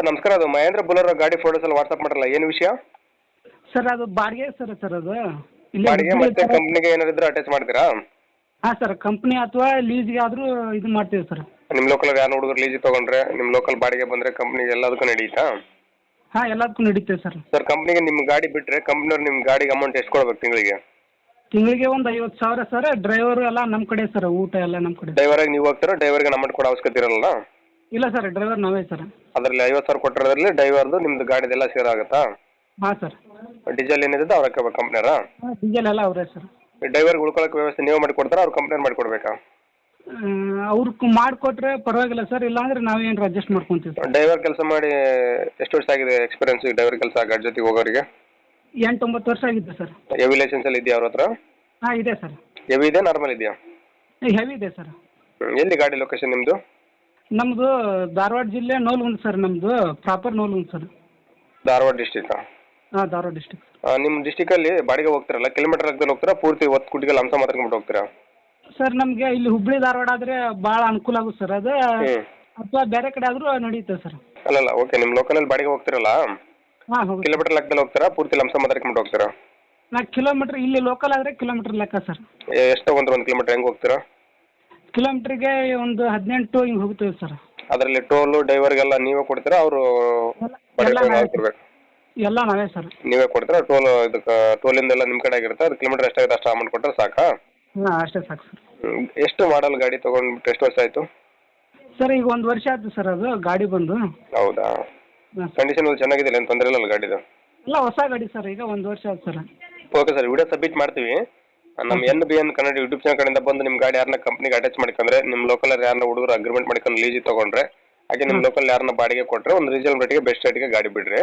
Sir ನಮಸ್ಕಾರ. ಅದು ಮಹೇಂದ್ರ ಬುಲರ್ ಗಾಡಿ ಫೋಟೋಸ್ ಎಲ್ಲ ವಾಟ್ಸಪ್ ಮಾಡಲ್ಲ ಏನು ವಿಷಯ? ಸರ್ ಅದು ಬಾಡಿಗೆ ಸರ್ ಸರ್ ಅದು. ಇಲ್ಲಿ ಬಾಡಿಗೆ ಮತ್ತೆ ಕಂಪ್ನಿಗೆ ಏನಾದ್ರು ಇದ್ರೆ ಅಟ್ಯಾಚ್ ಮಾಡ್ತೀರಾ? ಹಾ ಸರ್ ಕಂಪ್ನಿ ಅಥವಾ ಲೀಸ್ಗೆ ಆದ್ರೂ ಇದು ಮಾಡ್ತೀವಿ ಸರ್. ನಿಮ್ಮ ಲೋಕಲ್ ಯಾರು ಹುಡುಗರು ಲೀಜ್ ತಗೊಂಡ್ರೆ ನಿಮ್ಮ ಲೋಕಲ್ ಬಾಡಿಗೆ ಬಂದ್ರೆ ಕಂಪ್ನಿಗೆ ಎಲ್ಲದಕ್ಕೂ ನಡೀತಾ? ಹಾ ಎಲ್ಲದಕ್ಕೂ ನಡೀತೇವೆ ಸರ್. ಸರ್ ಕಂಪ್ನಿಗೆ ನಿಮ್ಮ ಗಾಡಿ ಬಿಟ್ರೆ ಕಂಪ್ನಿಯವ್ರು ನಿಮ್ಮ ಗಾಡಿಗೆ ಅಮೌಂಟ್ ಎಷ್ಟು ಕೊಡ್ಬೇಕು ತಿಂಗಳಿಗೆ? ತಿಂಗಳಿಗೆ ಒಂದು ಐವತ್ತು ಸಾವಿರ ಸರ್ ಡ್ರೈವರ್ ಎಲ್ಲ ನಮ್ಮ ಕಡೆ ಸರ್ ಊಟ ಎಲ್ಲ ನಮ್ಮ ಕಡೆ. ಡ್ರೈವರಾಗಿ ನೀವು ಹೋಗ್ತೀರಾ? ಡ್ರೈವರ್ಗೆ ಅಮೌಂಟ್ ಕೊಡೋ ಅವಶ್ಯಕತೆ ಇರಲ್ಲ ಇಲ್ಲ ಸರ್ ಡ್ರೈವರ್ ನಾವೇ ಸರ್. ಅದರಲ್ಲಿ ಐವತ್ತು ಸಾವಿರ ಕೊಟ್ಟಿರೋದ್ರಲ್ಲಿ ಡ್ರೈವರ್ದು ನಿಮ್ದು ಗಾಡಿದೆಲ್ಲ ಸೇರ್ ಆಗುತ್ತಾ? ಹಾಂ ಸರ್. ಡೀಸೆಲ್ ಏನಿದೆ ಅವ್ರ ಕಂಪ್ನಿಯರ ಡೀಸೆಲ್ ಎಲ್ಲ ಅವರೇ ಸರ್. ಡ್ರೈವರ್ಗೆ ಉಳ್ಕೊಳ್ಳೋಕೆ ವ್ಯವಸ್ಥೆ ನೀವು ಮಾಡಿ ಕೊಡ್ತಾರಾ ಅವ್ರು ಕಂಪ್ಲೇಂಟ್ ಮಾಡಿ ಕೊಡಬೇಕಾ ಅವ್ರಿಗೆ ಮಾಡಿಕೊಟ್ರೆ ಪರವಾಗಿಲ್ಲ ಸರ್ ಇಲ್ಲಾಂದ್ರೆ ನಾವೇನು ಅಡ್ಜಸ್ಟ್ ಮಾಡ್ಕೊತೀವಿ ಸರ್. ಡ್ರೈವರ್ ಕೆಲಸ ಮಾಡಿ ಎಷ್ಟು ವರ್ಷ ಆಗಿದೆ ಎಕ್ಸ್ಪೀರಿಯನ್ಸ್ ಡ್ರೈವರ್ ಕೆಲಸ ಗಾಡಿ ಜೊತೆಗೆ ಹೋಗೋರಿಗೆ? ಎಂಟು ಒಂಬತ್ತು ವರ್ಷ ಆಗಿದೆ ಸರ್. ಹೆವಿ ಲೈಸೆನ್ಸ್ ಎಲ್ಲ ಇದೆಯಾ ಅವ್ರ ಹತ್ರ? ಹಾಂ ಇದೆ ಸರ್. ಹೆವಿ ಇದೆ ನಾರ್ಮಲ್ ಇದೆಯಾ? ಹೆವಿ ಇದೆ ಸರ್. ಎಲ್ಲಿ ಗಾಡಿ ಲೊಕೇಶನ್ ನಿಮ್ಮದು ನಮ್ಮದು ಧಾರವಾಡ ಜಿಲ್ಲೆ ನೋಲ್ಗುಂದ್ ಸರ್ ನಮ್ದು proper Navalgund sir. Dharwad district ಹಾ ಧಾರವಾಡ ಡಿಸ್ಟಿಕ್ ನಿಮ್ಮ ಡಿಸ್ಟಿಕಲ್ಲಿ ಬಾಡಿಗೆ ಹೋಗ್ತಿರಲ್ಲ ಕಿಲೋಮೀಟರ್ ಲೆಕ್ಕದಲ್ಲಿ ಹೋಗ್ತೀರಾ ಪೂರ್ತಿ ಒತ್ತು ಕುಟಿಗೆ ಲಂಸ ಮಾತಾಡ್ಕೊಂಡು ಹೋಗ್ತೀರಾ? ಸರ್ ನಮಗೆ ಇಲ್ಲಿ ಹುಬ್ಳಿ ಧಾರವಾಡ ಆದ್ರೆ ಭಾಳ ಅನುಕೂಲ ಆಗುತ್ತೆ ಸರ್ ಅದು ಅಥವಾ ಬೇರೆ ಕಡೆ ಆದರೂ ನಡೆಯುತ್ತೆ ಸರ್. ಅಲ್ಲಲ್ಲ ಓಕೆ ನಿಮ್ಮ ಲೋಕಲಲ್ಲಿ ಬಾಡಿಗೆ ಹೋಗ್ತಿರಲ್ಲ? ಹಾಂ ಹೌದು ಕಿಲೋಮೀಟರ್ ಲೆಕ್ಕದಲ್ಲಿ ಹೋಗ್ತೀರಾ ಪೂರ್ತಿ ಲಂಸ ಮಾತಾಡ್ಕೊಂಡು ಹೋಗ್ತೀರಾ? ನಾ ಕಿಲೋಮೀಟ್ರ್ ಇಲ್ಲಿ ಲೋಕಲ್ ಆದರೆ ಕಿಲೋಮೀಟರ್ ಲೆಕ್ಕ ಸರ್. ಎಷ್ಟು ತಗೊಂಡ್ರೆ ಒಂದು ಕಿಲೋಮೀಟರ್ ಹೆಂಗೆ ಹೋಗ್ತೀರಾ? ಕಿಲೋಮೀಟ್ರಿಗೆ ಒಂದು ಹದಿನೆಂಟು ಹಿಂಗೆ ಹೋಗ್ತೇವೆ ಸರ್. ಅದರಲ್ಲಿ ಟೋಲು ಡ್ರೈವರ್ಗೆಲ್ಲ ನೀವೇ ಕೊಡ್ತೀರಾ? ಅವರು ಎಲ್ಲ ನಾವೇ ಕೊಡ್ಬೇಕು. ಎಲ್ಲ ನಾವೇ ಸರ್. ನೀವೇ ಕೊಡ್ತೀರಾ? ಟೋಲ್ ಇದಕ್ಕೆ ಟೋಲಿಂದೆಲ್ಲ ನಿಮ್ಮ ಕಡೆ ಆಗಿರುತ್ತೆ? ಅದು ಕಿಲೋಮೀಟರ್ ಎಷ್ಟಾಗುತ್ತೆ ಅಷ್ಟು ಅಮೌಂಟ್ ಕೊಟ್ಟರೆ ಸಾಕಾ? ಹಾಂ ಅಷ್ಟೇ ಸಾಕು ಸರ್. ಹ್ಮ್. ಎಷ್ಟು ಮಾಡಲ್ ಗಾಡಿ ತೊಗೊಂಡ್ಬಿಟ್ಟು ಎಷ್ಟು ವರ್ಷ ಆಯ್ತು? ಸರ್ ಈಗ ಒಂದು ವರ್ಷ ಆಯ್ತು ಸರ್ ಅದು ಗಾಡಿ ಬಂದು. ಹೌದಾ? ಹಾಂ ಕಂಡೀಷನ್ ಚೆನ್ನಾಗಿದೆ ಏನು ತೊಂದರೆ ಇಲ್ಲ ಗಾಡಿದು? ಎಲ್ಲ ಹೊಸ ಗಾಡಿ ಸರ್ ಈಗ ಒಂದು ವರ್ಷ ಆಯ್ತು sir. Okay sir video submit ಮಾಡ್ತೀವಿ. ನಮ್ಮ N B N Kannada YouTube channel ಕಡೆಯಿಂದ ಬಂದು ನಿಮ್ಮ ಗಾಡಿ ಯಾರನ್ನ ಕಂಪ್ನಿಗೆ ಅಟ್ಯಾಚ್ ಮಾಡ್ಕೊಂಡ್ರೆ ನಿಮ್ಮ ಲೋಕಲ್ ಯಾರನ್ನ ಹುಡುಗರು ಅಗ್ರಿಮೆಂಟ್ ಮಾಡ್ಕೊಂಡು ಲೀಜಿ ತಗೊಂಡ್ರೆ ಹಾಗೆ ನಿಮ್ಮ ಲೋಕಲ್ ಯಾರನ್ನ ಬಾಡಿಗೆ ಕೊಟ್ಟರೆ ಒಂದು ರೀಸನಲ್ ರೇಟಿಗೆ ಬೆಸ್ಟ್ ರೇಟಿಗೆ ಗಾಡಿ ಬಿಡ್ರಿ.